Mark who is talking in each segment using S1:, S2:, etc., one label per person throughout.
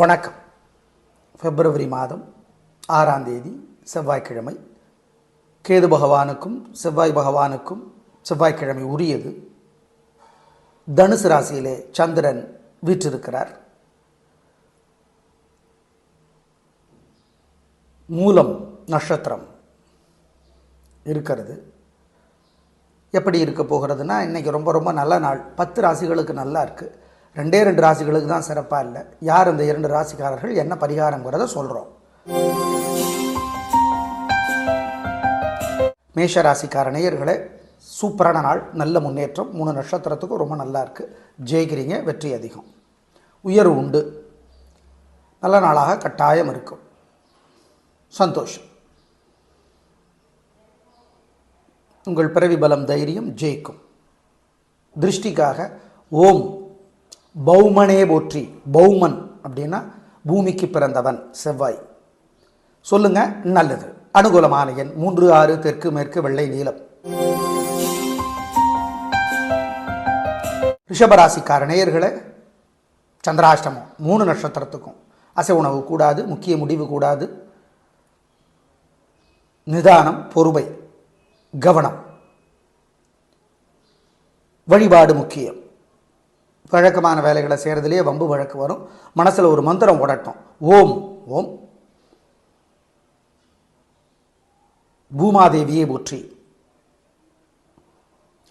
S1: வணக்கம். பிப்ரவரி மாதம் ஆறாம் தேதி செவ்வாய்க்கிழமை. கேது பகவானுக்கும் செவ்வாய் பகவானுக்கும் செவ்வாய்க்கிழமை உரியது. தனுசு ராசியிலே சந்திரன் வீற்றிருக்கிறார். மூலம் நட்சத்திரம் இருக்கிறது. எப்படி இருக்க போகிறதுனா இன்றைக்கி ரொம்ப ரொம்ப நல்ல நாள். பத்து ராசிகளுக்கு நல்லா இருக்குது ரெண்டே ரெண்டு ராசிகளுக்கு தான் சிறப்பாக இல்லை. யார் இந்த இரண்டு ராசிக்காரர்கள்? என்ன பரிகாரங்கிறத சொல்கிறோம் மேஷ ராசிக்கார நேயர்களே சூப்பரான நாள் நல்ல முன்னேற்றம். மூணு நட்சத்திரத்துக்கும் ரொம்ப நல்லா இருக்குது ஜெயிக்கிறீங்க வெற்றி அதிகம். உயர்வு உண்டு. நல்ல நாளாக கட்டாயம் இருக்கும். சந்தோஷம். உங்கள் பிறவி பலம் தைரியம் ஜெயிக்கும். திருஷ்டிக்காக ஓம் பௌமனே போற்றி பௌமன் அப்படின்னா பூமிக்கு பிறந்தவன் செவ்வாய். சொல்லுங்க நல்லது. அனுகூலமான எண் மூன்று ஆறு தெற்கு மேற்கு வெள்ளை நீளம் ரிஷபராசிக்கார நேயர்களே சந்திராஷ்டமம் மூணு நட்சத்திரத்துக்கும். அசை உணவு கூடாது முக்கிய முடிவு கூடாது. நிதானம் பொறுமை கவனம். வழிபாடு முக்கியம். வழக்கமான வேலைகளை செய்கிறதுலேயே வம்பு வழக்கு வரும். மனசில் ஒரு மந்திரம் ஓடட்டும். ஓம் ஓம். பூமாதேவியை ஊற்றி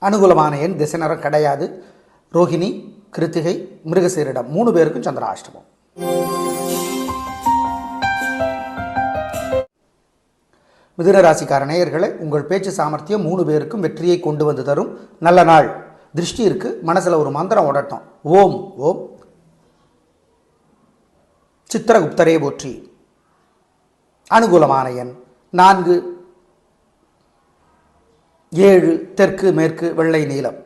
S1: அனுகூலமான எண் திசைநரம் கிடையாது. ரோஹிணி கிருத்திகை மிருகசீரிடம். மூணு பேருக்கும் சந்திராஷ்டமம். மிதுன ராசிக்கார நேயர்களே உங்கள் பேச்சு சாமர்த்தியம் மூணு பேருக்கும் வெற்றியை கொண்டு வந்து தரும். நல்ல நாள். திருஷ்டி இருக்குது மனசில் ஒரு மந்திரம் ஓடட்டும். ஓம் ஓம். சித்திரகுப்தரே போற்றி. அனுகூலமான எண். நான்கு. ஏழு. தெற்கு மேற்கு வெள்ளை நீளம்.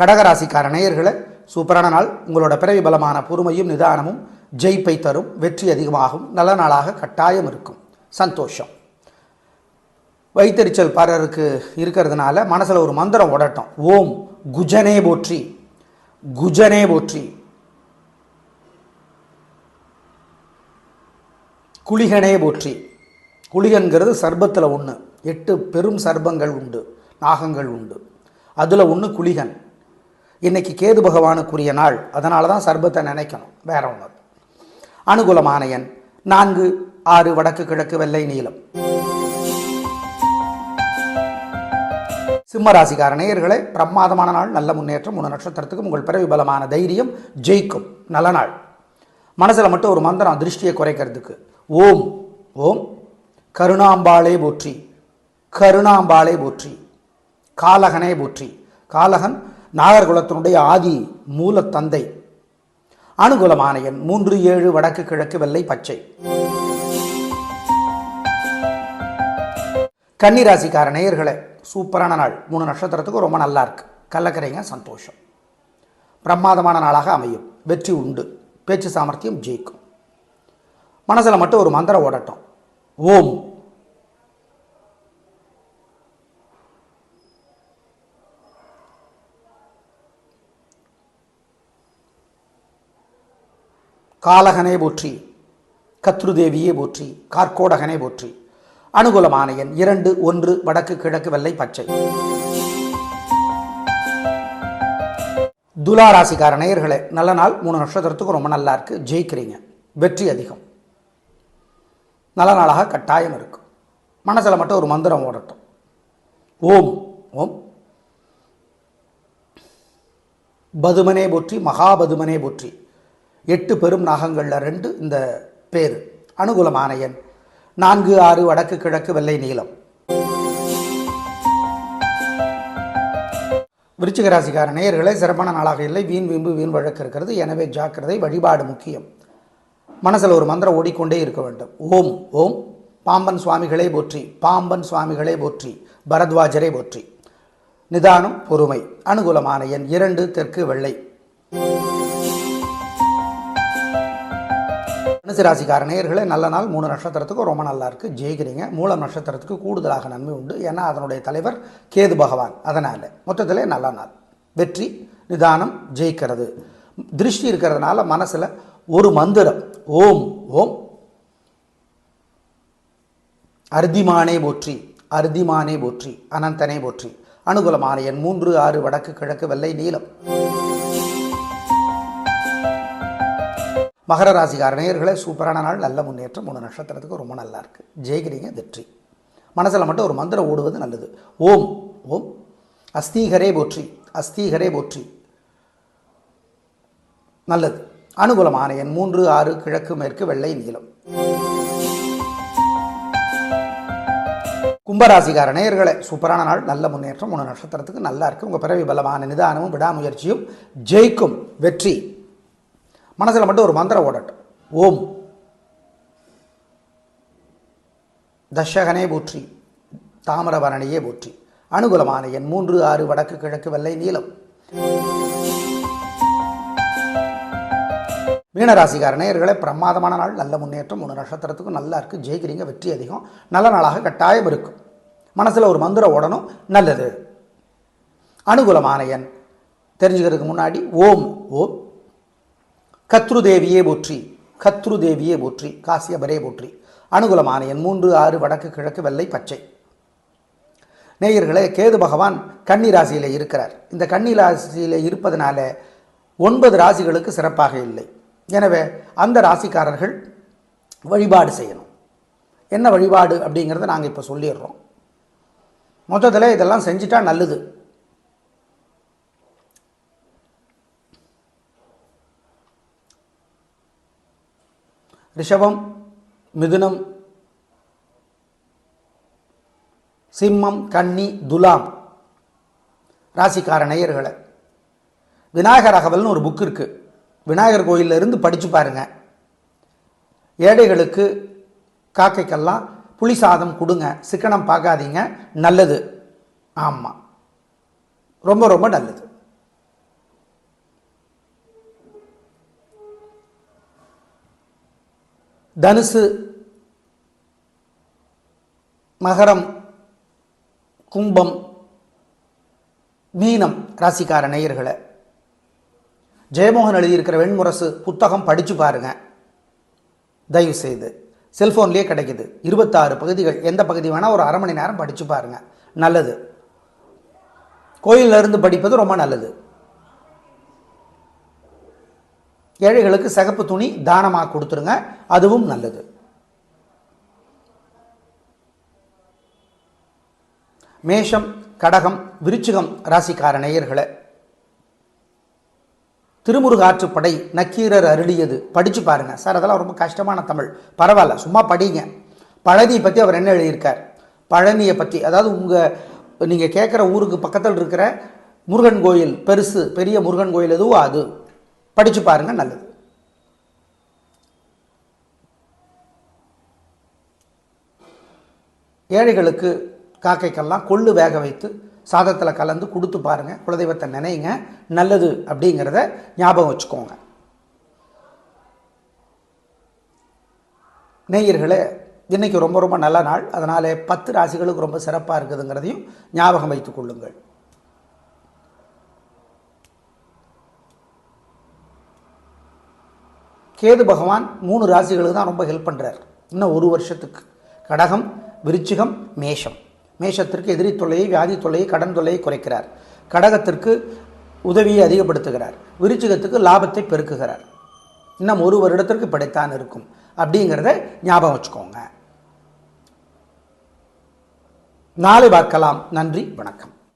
S1: கடகராசிக்கார நேயர்களை சூப்பரான நாள். உங்களோட பிறவி பலமான பொறுமையும் நிதானமும் ஜெயிப்பை தரும் வெற்றி அதிகமாகும் நல்ல நாளாக கட்டாயம் இருக்கும். சந்தோஷம். வைத்தறிச்சல் பலருக்கு இருக்கிறதுனால மனசில் ஒரு மந்திரம் உடட்டும் ஓம் குஜனே போற்றி குஜனே போற்றி. குளிகனே போற்றி. குளிகன்கிறது சர்பத்தில் ஒன்று எட்டு பெரும் சர்பங்கள் உண்டு நாகங்கள் உண்டு. அதில் ஒன்று குளிகன். இன்னைக்கு கேது பகவானுக்குரிய நாள். அதனால தான் சர்பத்தை நினைக்கணும் வேற ஒன்று அனுகூலமான எண் நான்கு ஆறு வடக்கு கிழக்கு வெள்ளை நீளம் நீலம் சிம்மராசிக்கார நேயர்களே பிரமாதமான நாள் நல்ல முன்னேற்றம் மூணு நட்சத்திரத்துக்கும் உங்கள் பிறவி பலமான தைரியம் ஜெயிக்கும். நல்ல நாள். மனசில் மட்டும் ஒரு மந்திரம் திருஷ்டியை குறைக்கிறதுக்கு. ஓம் ஓம். கருணாம்பாளே போற்றி. கருணாம்பாளே போற்றி. காலகனே போற்றி. காலகன் நாகர்குலத்தினுடைய ஆதி மூலத்தந்தை தந்தை. மூன்று ஏழு வடக்கு கிழக்கு வெள்ளை பச்சை. கன்னிராசிக்கார நேயர்களே சூப்பரான நாள். மூணு நட்சத்திரத்துக்கு ரொம்ப நல்லா இருக்கு. கள்ளக்கரைங்க சந்தோஷம். பிரமாதமான நாளாக அமையும். வெற்றி உண்டு. பேச்சு சாமர்த்தியம் ஜெயிக்கும். மனசில் மட்டும் ஒரு மந்திரம் ஓடட்டும். ஓம். காலகனே போற்றி. கத்ருதேவியே போற்றி. கார்கோடகனே போற்றி. அனுகூலமான எண் இரண்டு ஒன்று வடக்கு கிழக்கு வெள்ளை பச்சை. துலா ராசிக்கார நேயர்களே நல்ல நாள். மூணு நட்சத்திரத்துக்கும் ரொம்ப நல்லா இருக்கு. ஜெயிக்கிறீங்க. வெற்றி அதிகம். நல்ல நாளாக கட்டாயம் இருக்கும் மனசில் மட்டும் ஒரு மந்திரம் ஓடட்டும். ஓம் ஓம். பதுமனே போற்றி மகாபதுமனே போற்றி. எட்டு பெரும் நாகங்களில் ரெண்டு இந்த பேர். அனுகூலமான எண் நான்கு ஆறு வடக்கு கிழக்கு வெள்ளை நீளம். விருச்சிக ராசிக்கார நேயர்களே சிறப்பான நாளாக இல்லை. வீண் வீம்பு வீண் வழக்கு இருக்கிறது. எனவே ஜாக்கிரதை வழிபாடு முக்கியம். மனசில் ஒரு மந்திரம் ஓடிக்கொண்டே இருக்க வேண்டும். ஓம் ஓம். பாம்பன் சுவாமிகளே போற்றி. பாம்பன் சுவாமிகளே போற்றி. பரத்வாஜரே போற்றி. நிதானம் பொறுமை. அனுகூலமான எண் இரண்டு தெற்கு வெள்ளை. தனுசு ராசிக்கார நேயர்களே நல்ல நாள். மூணு நட்சத்திரத்துக்கு ரொம்ப நல்லா இருக்கு. ஜெயிக்கிறீங்க. மூலம் நட்சத்திரத்துக்கு கூடுதலாக நன்மை உண்டு. ஏன்னா அதனுடைய தலைவர் கேது பகவான். அதனால் மொத்தத்திலே நல்ல நாள். வெற்றி நிதானம் ஜெயிக்கிறது. திருஷ்டி இருக்கிறதுனால மனசில் ஒரு மந்திரம். ஓம் ஓம். அர்திமானே போற்றி அர்திமானே போற்றி அனந்தனே போற்றி. அனுகூலமான எண் மூன்று ஆறு வடக்கு கிழக்கு வெள்ளை நீலம். மகர ராசிக்கார நேயர்களே சூப்பரான நாள் நல்ல முன்னேற்றம் மூணு நட்சத்திரத்துக்கு ரொம்ப நல்லா இருக்குது ஜெயிக்கிறீங்க வெற்றி. மனசில் மட்டும் ஒரு மந்திரம் ஓடுவது நல்லது. ஓம் ஓம். அஸ்தீகரே போற்றி அஸ்தீகரே போற்றி. நல்லது. அனுகூலமான எண் மூன்று ஆறு கிழக்கு மேற்கு வெள்ளை நீளம் கும்பராசிக்கார நேயர்களே சூப்பரான நாள் நல்ல முன்னேற்றம் மூணு நட்சத்திரத்துக்கு நல்லா இருக்குது உங்கள் பிறவி பலமான நிதானமும் விடாமுயற்சியும் ஜெயிக்கும் வெற்றி. மனசில் மட்டும் ஒரு மந்திரம் ஓடட்டும். ஓம். தஷகனே போற்றி. தாமிரபரணியே போற்றி. அனுகூலமான எண் மூன்று ஆறு வடக்கு கிழக்கு வெள்ளை நீலம். மீனராசிக்கார நேயர்களே பிரமாதமான நாள். நல்ல முன்னேற்றம். மூணு நட்சத்திரத்துக்கும் நல்லா இருக்குது ஜெயிக்கிறீங்க. வெற்றி அதிகம். நல்ல நாளாக கட்டாயம் இருக்கும். மனசில் ஒரு மந்திரம் ஓடணும். நல்லது. அனுகூலமான எண். தெரிஞ்சுக்கிறதுக்கு முன்னாடி ஓம். ஓம். கத்ரு தேவியே போற்றி கத்ரு தேவியே போற்றி காசியபரே போற்றி. அனுகூலமான எண் மூன்று ஆறு வடக்கு கிழக்கு வெள்ளை பச்சை. நேயர்களே கேது பகவான் கன்னி ராசியில் இருக்கிறார். இந்த கன்னி ராசியில் இருப்பதனால ஒன்பது ராசிகளுக்கு சிறப்பாக இல்லை. எனவே அந்த ராசிக்காரர்கள் வழிபாடு செய்யணும். என்ன வழிபாடு அப்படிங்கிறத நாங்கள் இப்போ சொல்லிடுறோம். மொத்தத்தில் இதெல்லாம் செஞ்சிட்டா நல்லது. ரிஷபம் மிதுனம் சிம்மம் கன்னி துலாம் ராசிக்கார நேயர்களை. விநாயகர் அகவல்னு ஒரு புக் இருக்குது விநாயகர் கோயிலில் இருந்து படித்து பாருங்க. ஏழைகளுக்கு காக்கைக்கெல்லாம் புளி சாதம் கொடுங்க. சிக்கனம் பார்க்காதீங்க. நல்லது. ஆமாம் ரொம்ப ரொம்ப நல்லது. தனுசு மகரம் கும்பம் மீனம் ராசிக்கார நேயர்களை. ஜெயமோகன் எழுதியிருக்கிற வெண்முரசு புத்தகம் படித்து பாருங்க. தயவு செய்து செல்ஃபோன்லேயே கிடைக்குது. இருபத்தாறு பகுதிகள். எந்த பகுதி வேணால் ஒரு அரை மணி நேரம் படித்து பாருங்கள் நல்லது. கோயில்ல இருந்து படிப்பது ரொம்ப நல்லது. ஏழைகளுக்கு சிகப்பு துணி தானமாக கொடுத்துருங்க அதுவும் நல்லது. மேஷம் கடகம் விருச்சிகம் ராசிக்கார நேயர்களை திருமுருகாற்றுப்படை நக்கீரர் அருளியது. படித்து பாருங்கள் சார் அதெல்லாம் ரொம்ப கஷ்டமான தமிழ். பரவாயில்ல சும்மா படிங்க. பழனியை பற்றி அவர் என்ன எழுதியிருக்கார்? பழனியை பற்றி அதாவது உங்கள் நீங்கள் கேட்குற ஊருக்கு பக்கத்தில் இருக்கிற முருகன் கோயில் பெருசு பெரிய முருகன் கோயில் எதுவோ அது. படித்து பாருங்கள் நல்லது. ஏழைகளுக்கு காக்கைக்கெல்லாம் கொள்ளு வேக வைத்து சாதத்தில் கலந்து கொடுத்து பாருங்கள் குலதெய்வத்தை நினைங்க நல்லது அப்படிங்கிறத ஞாபகம் வச்சுக்கோங்க. நேயர்களே இன்றைக்கி ரொம்ப ரொம்ப நல்ல நாள். அதனால் பத்து ராசிகளுக்கு ரொம்ப சிறப்பாக இருக்குதுங்கிறதையும் ஞாபகம் வைத்துக் கொள்ளுங்கள். கேது பகவான் மூணு ராசிகளுக்கு தான் ரொம்ப ஹெல்ப் பண்ணுறார் இன்னும் ஒரு வருஷத்துக்கு. கடகம் விருச்சிகம் மேஷம். மேஷத்திற்கு எதிரி தொல்லையை வியாதி தொல்லையை கடன் தொல்லையை குறைக்கிறார். கடகத்திற்கு உதவியை அதிகப்படுத்துகிறார். விருச்சிகத்துக்கு லாபத்தை பெருக்குகிறார். இன்னும் ஒரு வருடத்திற்கு படைத்தான் இருக்கும். அப்படிங்கிறத ஞாபகம் வச்சுக்கோங்க. நாளை பார்க்கலாம். நன்றி வணக்கம்.